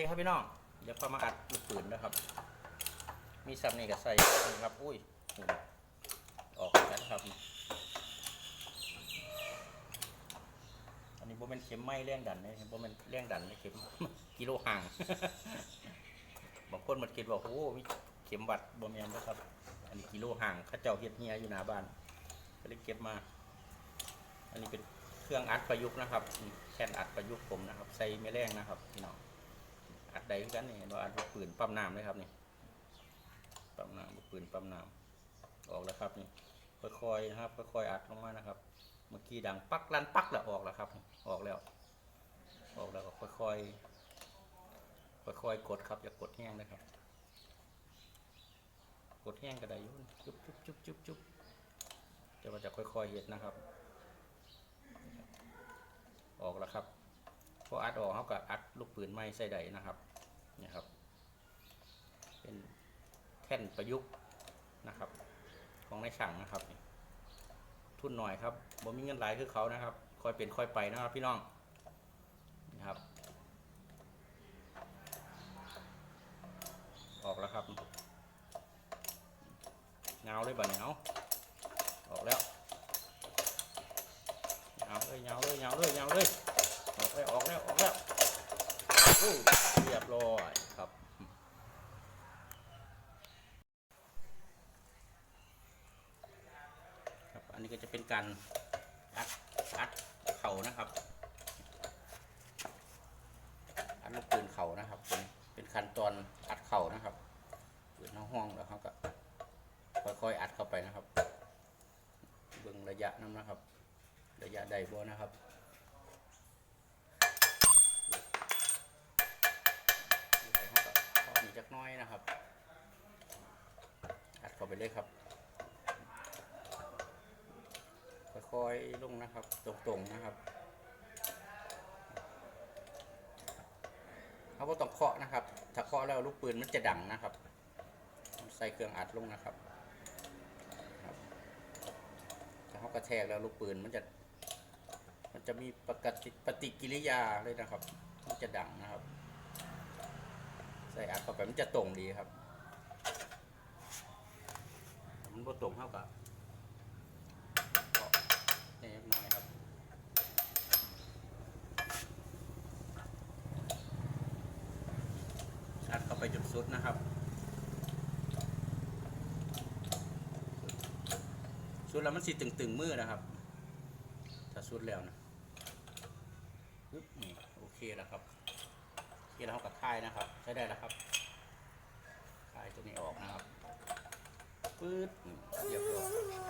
ดีครับพี่น้อง เดี๋ยวพอมาอัดลูกปืนนะครับ มีซัมนี่กับใส่นะครับ อุ้ย ออกแล้วครับ อันนี้โบเป็นเข็มไม้แรงดันนะโบเป็นแรงดันนะเข็มกิโลห่าง บางคนมันคิดว่าโอ้โหมีเข็มวัดโบแมนนะครับ อันนี้กิโลห่างข้าเจ้าเฮ็ดเฮียอยู่หน้าบ้านก็เลยเก็บมา อันนี้เป็นเครื่องอัดประยุกต์นะครับ แค่นอัดประยุกต์ผมนะครับ ใส่ไม่แรงนะครับพี่น้อง อัดได้คือกันนี่เห็นว่าอัดลูกปืนปั๊มน้ำเลยครับนี่ปั๊มน้ำลูกปืนปั๊มน้ำออกแล้วครับนี่ค่อยๆนะครับค่อยๆอัดลงมานะครับ เมื่อกี้ดังปักลั่นปักแล้วออกแล้วครับ ออกแล้ว ออกแล้วก็ค่อยๆค่อยๆกดครับอย่ากดแห้งนะครับ กดแห้งก็ได้ยุ่นจุ๊บจุ๊บจุ๊บจุ๊บจุ๊บจะว่าจะค่อยๆเห็ดนะครับ ออกแล้วครับพออัดออกเขาก็อัดลูกปืนไม้ใส่ใดนะครับ นี่ยครับ เป็นแท่นประยุกต์นะครับ ของในช่างนะครับ ทุนหน่อยครับบ่มีเงินหลายคือเขานะครับ ค่อยเป็นค่อยไปนะครับพี่น้องนี่ครับ ออกแล้วครับเงาเลยบ่เงาออกแล้วเงาเลยเงาเลยเงาเลยเงาเลยออกแล้วออกแล้วออกแล้วโอ้เรียบร้อยครับ ครับ อั นนี้ก็จะเป็นการอัดอัดเข่านะครับ อัดลูกปืนเข่านะครับ เป็นเป็นขั้นตอนอัดเข่านะครับเปืนห้องแล้วเขาก็ค่อยๆอัดเข้าไปนะครับ เบิ่งระยะน้ำนะครับ ระยะใดบ่นะครับเขาก็เอาอีกจักน้อยนะครับ อัดเข้าไปเลยครับ คอยลงนะครับ ตรงๆนะครับเขาก็ต้องเคาะนะครับ ถ้าเคาะแล้วลูกปืนมันจะดังนะครับ ใส่เครื่องอัดลงนะครับครับถ้าเขากระแทกแล้วลูกปืนมันจะ มันจะมีปกติปฏิกิริยาเลยนะครับ มันจะดังนะครับ ใส่อัดเข้าไปมันจะตรงดีครับ มันบ่ตรงเท่ากับ นี่เล็กน้อยครับ อัดเข้าไปจน สุดนะครับ สุดแล้วมันสิตึงๆมือนะครับ ถ้าสุดแล้วนะปึ๊บนี่โอเคแล้วครับเคแล้วเรากับค่ายนะครับ ใช้ได้แล้วครับค่ายตัวนี้ออกนะครับปื๊ดเรียบร้อยอ่า